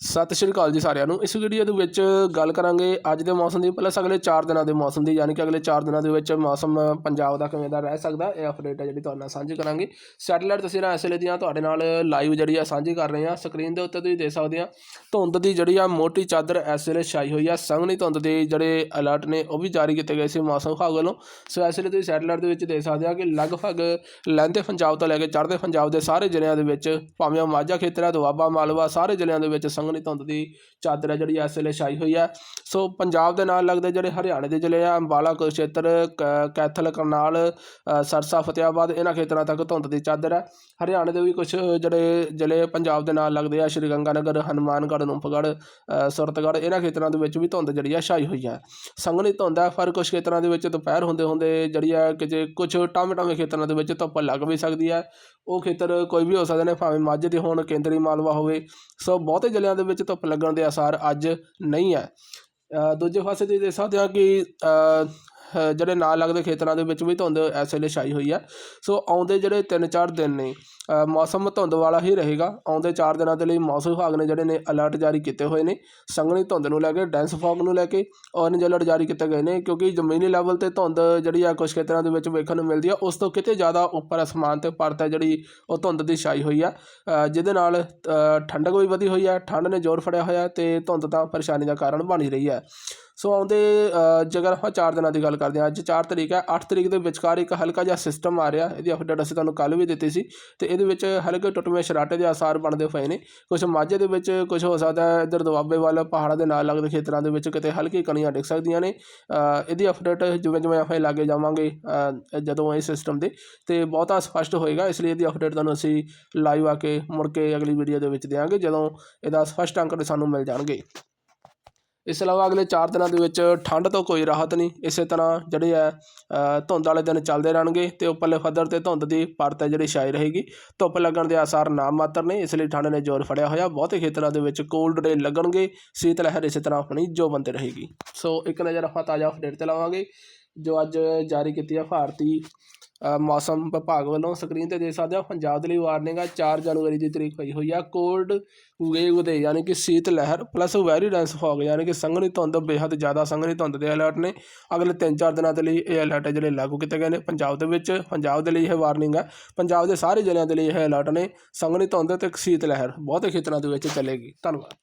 ਸਤਿ ਸ਼੍ਰੀ ਅਕਾਲ ਜੀ ਸਾਰਿਆਂ ਨੂੰ। ਇਸ ਵੀਡੀਓ ਦੇ ਵਿੱਚ ਗੱਲ ਕਰਾਂਗੇ ਅੱਜ ਦੇ ਮੌਸਮ ਦੀ ਪਲੱਸ ਅਗਲੇ 4 ਦਿਨਾਂ ਦੇ ਮੌਸਮ ਦੀ, ਯਾਨੀ ਕਿ ਅਗਲੇ 4 ਦਿਨਾਂ ਦੇ ਵਿੱਚ ਮੌਸਮ ਪੰਜਾਬ ਦਾ ਕਿਵੇਂ ਦਾ ਰਹਿ ਸਕਦਾ, ਇਹ ਅਪਡੇਟ ਹੈ ਜਿਹੜੀ ਤੁਹਾਡੇ ਨਾਲ ਸਾਂਝੀ ਕਰਾਂਗੇ। ਸੈਟੇਲਾਈਟ ਤਸਵੀਰਾਂ ਇਸ ਵੇਲੇ ਦੀਆਂ ਤੁਹਾਡੇ ਨਾਲ ਲਾਈਵ ਜਿਹੜੀ ਆ ਸਾਂਝੀ ਕਰ ਰਹੇ ਹਾਂ ਸਕਰੀਨ ਦੇ ਉੱਤੇ ਤੁਸੀਂ ਦੇਖ ਸਕਦੇ ਆ, ਧੁੰਦ ਦੀ ਜਿਹੜੀ ਆ ਮੋਟੀ ਚਾਦਰ ਇਸ ਵੇਲੇ ਛਾਈ ਹੋਈ ਆ। ਸੰਘਣੀ ਧੁੰਦ ਦੇ ਜਿਹੜੇ ਅਲਰਟ ਨੇ, ਉਹ ਵੀ ਜਾਰੀ ਕੀਤੇ ਗਏ ਸੀ ਮੌਸਮ ਵਿਭਾਗ ਵੱਲੋਂ। ਸੋ ਇਸ ਵੇਲੇ ਤੁਸੀਂ ਸੈਟੇਲਾਈਟ ਦੇ ਵਿੱਚ ਦੇਖ ਸਕਦੇ ਆ ਕਿ ਲਗਭਗ ਲਹਿੰਦੇ ਪੰਜਾਬ ਤੋਂ ਲੈ ਕੇ ਚੜ੍ਹਦੇ ਪੰਜਾਬ ਦੇ ਸਾਰੇ ਜ਼ਿਲ੍ਹਿਆਂ ਦੇ ਵਿੱਚ, ਭਾਵੇਂ ਉਹ ਮਾਝਾ ਖੇਤਰ ਹੈ, ਦੁਆਬਾ, ਮਾਲਵਾ, ਸਾਰੇ ਜ਼ਿਲ੍ਹਿਆਂ ਦੇ ਵਿੱਚ ਸੰਘ ਸੰਘਣੀ ਧੁੰਦ ਦੀ ਚਾਦਰ ਹੈ ਜਿਹੜੀ ਇਸ ਵੇਲੇ ਛਾਈ ਹੋਈ ਹੈ। ਸੋ ਪੰਜਾਬ ਦੇ ਨਾਲ ਲੱਗਦੇ ਜਿਹੜੇ ਹਰਿਆਣੇ ਦੇ ਜ਼ਿਲ੍ਹੇ ਆ, ਅੰਬਾਲਾ, ਕੁਰੂਕਸ਼ੇਤਰ, ਕ- ਕੈਥਲ, ਕਰਨਾਲ ਸਰਸਾ, ਫਤਿਆਬਾਦ, ਇਹਨਾਂ ਖੇਤਰਾਂ ਤੱਕ ਧੁੰਦ ਦੀ ਚਾਦਰ ਹੈ। ਹਰਿਆਣੇ ਦੇ ਵੀ ਕੁਝ ਜਿਹੜੇ ਜ਼ਿਲ੍ਹੇ ਪੰਜਾਬ ਦੇ ਨਾਲ ਲੱਗਦੇ ਆ, ਸ਼੍ਰੀ ਗੰਗਾਨਗਰ, ਹਨੂੰਮਾਨਗੜ੍ਹ, ਰੂਪਗੜ੍ਹ ਸੁਰਤਗੜ੍ਹ, ਇਹਨਾਂ ਖੇਤਰਾਂ ਦੇ ਵਿੱਚ ਵੀ ਧੁੰਦ ਜਿਹੜੀ ਆ ਛਾਈ ਹੋਈ ਹੈ। ਸੰਘਣੀ ਧੁੰਦ ਹੈ, ਪਰ ਕੁਝ ਖੇਤਰਾਂ ਦੇ ਵਿੱਚ ਦੁਪਹਿਰ ਹੁੰਦੇ ਹੁੰਦੇ ਜਿਹੜੀ ਆ ਕਿ ਜੇ ਕੁਝ ਟਾਵੇਂ ਟਾਵੇਂ ਖੇਤਰਾਂ ਦੇ ਵਿੱਚ ਧੁੱਪ ਲੱਗ ਵੀ ਸਕਦੀ ਹੈ। ਉਹ ਖੇਤਰ ਕੋਈ ਵੀ ਹੋ ਸਕਦੇ ਨੇ, ਭਾਵੇਂ ਮਾਝੇ ਦੇ ਹੋਣ, ਕੇਂਦਰੀ ਮਾਲਵਾ ਹੋਵੇ। ਸੋ ਬਹੁਤੇ ਜ਼ਿਲ੍ਹਿਆਂ ਦੇ ਵਿੱਚ ਧੁੱਪ ਲੱਗਣ ਦੇ ਆਸਾਰ ਅੱਜ ਨਹੀਂ ਹੈ। ਦੂਜੇ ਪਾਸੇ ਤੁਸੀਂ ਦੇਖ ਸਕਦੇ ਆ ਕਿ ਜਿਹੜੇ ਨਾਲ ਲੱਗਦੇ ਖੇਤਰਾਂ ਦੇ ਵਿੱਚ ਵੀ ਧੁੰਦ ਇਸ ਵੇਲੇ ਛਾਈ ਹੋਈ ਹੈ ਸੋ ਆਉਂਦੇ ਜਿਹੜੇ 3-4 ਦਿਨ ਨੇ ਮੌਸਮ ਧੁੰਦ ਵਾਲਾ ਹੀ ਰਹੇਗਾ। ਆਉਂਦੇ 4 ਦਿਨਾਂ ਦੇ ਲਈ ਮੌਸਮ ਵਿਭਾਗ ਨੇ ਜਿਹੜੇ ਨੇ ਅਲਰਟ ਜਾਰੀ ਕੀਤੇ ਹੋਏ ਨੇ, ਸੰਘਣੀ ਧੁੰਦ ਨੂੰ ਲੈ ਕੇ ਡੈਂਸ ਫੌਗ ਨੂੰ ਲੈ ਕੇ ਔਰੇਂਜ ਅਲਰਟ ਜਾਰੀ ਕੀਤੇ ਗਏ ਨੇ, ਕਿਉਂਕਿ ਜ਼ਮੀਨੀ ਲੈਵਲ ਤੇ ਧੁੰਦ ਜਿਹੜੀ ਆ ਕੁਝ ਖੇਤਰਾਂ ਦੇ ਵਿੱਚ ਵੇਖਣ ਨੂੰ ਮਿਲਦੀ ਆ, ਉਸ ਤੋਂ ਕਿਤੇ ਜ਼ਿਆਦਾ ਉੱਪਰ ਅਸਮਾਨ ਤੇ ਪਰਤ ਹੈ ਜਿਹੜੀ ਉਹ ਧੁੰਦ ਦੀ ਛਾਈ ਹੋਈ ਆ। ਜਿਹਦੇ ਨਾਲ ਠੰਡਕ ਵੀ ਵਧੀ ਹੋਈ ਹੈ ਠੰਡ ਨੇ ਜ਼ੋਰ ਫੜਿਆ ਹੋਇਆ ਤੇ ਧੁੰਦ ਤਾਂ ਪਰੇਸ਼ਾਨੀ ਦਾ ਕਾਰਨ ਬਣ ਰਹੀ ਹੈ ਸੋ ਆਉਂਦੇ ਜੇਕਰ ਆਪਾਂ 4 ਦਿਨਾਂ ਦੀ ਗੱਲ ਕਰਦੇ ਹਾਂ, ਅੱਜ 4 ਤਰੀਕ ਹੈ 8 ਤਰੀਕ ਦੇ ਵਿਚਕਾਰ ਇੱਕ ਹਲਕਾ ਜਿਹਾ ਸਿਸਟਮ ਆ ਰਿਹਾ, ਇਹਦੀ ਅਪਡੇਟ ਅਸੀਂ ਤੁਹਾਨੂੰ ਕੱਲ ਵੀ ਦਿੱਤੀ ਸੀ, ਤੇ ਇਹਦੇ ਵਿੱਚ ਹਲਕੇ ਟੁੱਟਵੇਂ ਸ਼ਰਾਟੇ ਦੇ ਆਸਾਰ ਬਣਦੇ ਪਏ ਨੇ ਕੁਝ ਮਾਝੇ ਦੇ ਵਿੱਚ ਕੁਝ ਹੋ ਸਕਦਾ ਹੈ, ਇੱਧਰ ਦੁਆਬੇ ਵੱਲ, ਪਹਾੜਾਂ ਦੇ ਨਾਲ ਲੱਗਦੇ ਖੇਤਰਾਂ ਦੇ ਵਿੱਚ ਕਿਤੇ ਹਲਕੀ ਕਣੀਆਂ ਡਿੱਗ ਸਕਦੀਆਂ ਨੇ ਇਹਦੀ ਅਪਡੇਟ ਜਿਵੇਂ ਜਿਵੇਂ ਆਪਾਂ ਲਾਗੇ ਜਾਵਾਂਗੇ ਜਦੋਂ ਇਹ ਸਿਸਟਮ ਦੇ, ਤੇ ਬਹੁਤਾ ਸਪਸ਼ਟ ਹੋਏਗਾ, ਇਸ ਲਈ ਇਹਦੀ ਅਪਡੇਟ ਤੁਹਾਨੂੰ ਅਸੀਂ ਲਾਈਵ ਆ ਕੇ ਮੁੜ ਕੇ ਅਗਲੀ ਵੀਡੀਓ ਦੇ ਵਿੱਚ ਦੇਵਾਂਗੇ ਜਦੋਂ ਇਹਦਾ ਸਪਸ਼ਟ ਅੰਕੜੇ ਸਾਨੂੰ ਮਿਲ ਜਾਣਗੇ। ਇਸ ਤੋਂ ਇਲਾਵਾ ਅਗਲੇ 4 ਦਿਨਾਂ ਦੇ ਵਿੱਚ ਠੰਡ ਤੋਂ ਕੋਈ ਰਾਹਤ ਨਹੀਂ। ਇਸੇ ਤਰ੍ਹਾਂ ਜਿਹੜੇ ਹੈ ਧੁੰਦ ਵਾਲੇ ਦਿਨ ਚੱਲਦੇ ਰਹਿਣਗੇ ਤੇ ਉੱਪਰਲੇ ਪੱਧਰ ਤੇ ਧੁੰਦ ਦੀ ਪਰਤ ਹੈ ਜਿਹੜੀ ਛਾਈ ਰਹੇਗੀ। ਧੁੱਪ ਲੱਗਣ ਦੇ ਆਸਾਰ ਨਾ ਮਾਤਰ ਨੇ, ਇਸ ਲਈ ਠੰਡ ਨੇ ਜ਼ੋਰ ਫੜਿਆ ਹੋਇਆ। ਬਹੁਤੇ ਖੇਤਰਾਂ ਦੇ ਵਿੱਚ ਕੋਲਡ ਡੇ ਲੱਗਣਗੇ। ਸੀਤ ਲਹਿਰ ਇਸੇ ਤਰ੍ਹਾਂ ਆਪਣੀ ਜੋ ਬੰਦੇ ਰਹੇਗੀ। ਸੋ ਇੱਕ ਨਜ਼ਰ ਆਪਾਂ ਤਾਜ਼ਾ ਅਪਡੇਟ ਤੇ ਲਾਵਾਂਗੇ। ਜੋ ਅੱਜ ਜਾਰੀ ਕੀਤੀ ਹੈ ਭਾਰਤੀ ਮੌਸਮ ਵਿਭਾਗ ਵੱਲੋਂ ਸਕਰੀਨ ਤੇ ਦੇਖ ਸਕਦੇ ਹੋ, ਪੰਜਾਬ ਦੇ ਲਈ ਵਾਰਨਿੰਗ ਆ 4 ਜਨਵਰੀ ਦੀ ਤਰੀਕ ਪਈ ਹੋਈ ਆ, ਕੋਲਡ ਵੇਵ ਦੇ ਯਾਨੀ ਕਿ ਸੀਤ ਲਹਿਰ ਪਲੱਸ ਵੈਰੀ ਡੈਂਸ ਫੌਗ ਯਾਨੀ ਕਿ ਸੰਘਣੀ ਧੁੰਦ, ਬੇਹੱਦ ਜ਼ਿਆਦਾ ਸੰਘਣੀ ਧੁੰਦ ਦੇ ਅਲਰਟ ਨੇ। ਅਗਲੇ 3-4 ਦਿਨਾਂ ਦੇ ਲਈ ਇਹ ਅਲਰਟ ਹੈ ਜਿਹੜੇ ਲਾਗੂ ਕੀਤੇ ਗਏ ਨੇ ਪੰਜਾਬ ਦੇ ਵਿੱਚ। ਪੰਜਾਬ ਦੇ ਲਈ ਇਹ ਵਾਰਨਿੰਗ ਹੈ ਪੰਜਾਬ ਦੇ ਸਾਰੇ ਜ਼ਿਲ੍ਹਿਆਂ ਦੇ ਲਈ ਇਹ ਅਲਰਟ ਨੇ, ਸੰਘਣੀ ਧੁੰਦ ਤੇ ਸੀਤ ਲਹਿਰ, ਬਹੁਤੇ ਖੇਤਰਾਂ ਦੇ ਵਿੱਚ ਚੱਲੇਗੀ। ਧੰਨਵਾਦ।